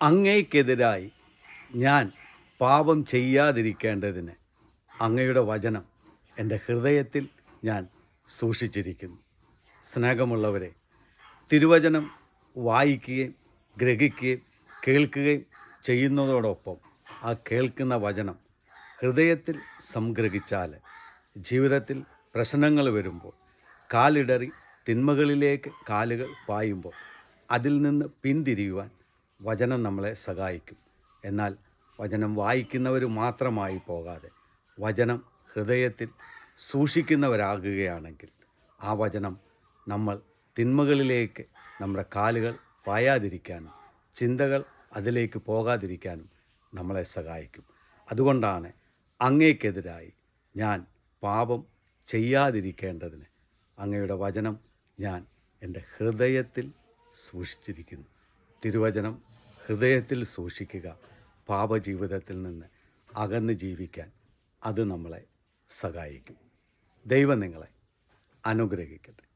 അങ്ങയ്ക്കെതിരായി ഞാൻ പാപം ചെയ്യാതിരിക്കേണ്ടതിന് അങ്ങയുടെ വചനം എന്റെ ഹൃദയത്തിൽ ഞാൻ സൂക്ഷിച്ചിരിക്കുന്നു. സ്നേഹമുള്ളവരെ തിരുവചനം വായിക്കുകയും ഗ്രഹിക്കുകയും കേൾക്കുകയും ചെയ്യുന്നതോടൊപ്പം ആ കേൾക്കുന്ന വചനം ഹൃദയത്തിൽ സംഗ്രഹിച്ചാൽ ജീവിതത്തിൽ പ്രശ്നങ്ങൾ വരുമ്പോൾ കാലിടറി തിന്മകളിലേക്ക് കാലുകൾ പായുമ്പോൾ അതിൽ നിന്ന് പിന്തിരിയുവാൻ വചനം നമ്മളെ സഹായിക്കും. എന്നാൽ വചനം വായിക്കുന്നവർ മാത്രമായി പോകാതെ വചനം ഹൃദയത്തിൽ സൂക്ഷിക്കുന്നവരാകുകയാണെങ്കിൽ ആ വചനം നമ്മൾ തിന്മകളിലേക്ക് നമ്മുടെ കാലുകൾ പായാതിരിക്കാനും ചിന്തകൾ അതിലേക്ക് പോകാതിരിക്കാനും നമ്മളെ സഹായിക്കും. അതുകൊണ്ടാണ് അങ്ങേക്കെതിരായി ഞാൻ പാപം ചെയ്യാതിരിക്കേണ്ടതിന് അങ്ങയുടെ വചനം ഞാൻ എന്റെ ഹൃദയത്തിൽ സൂക്ഷിച്ചിരിക്കുന്നു. തിരുവചനം ഹൃദയത്തിൽ സൂക്ഷിക്കുക പാപജീവിതത്തിൽ നിന്ന് അകന്ന് ജീവിക്കാൻ അത് നമ്മളെ സഹായിക്കും. ദൈവം നിങ്ങളെ അനുഗ്രഹിക്കട്ടെ.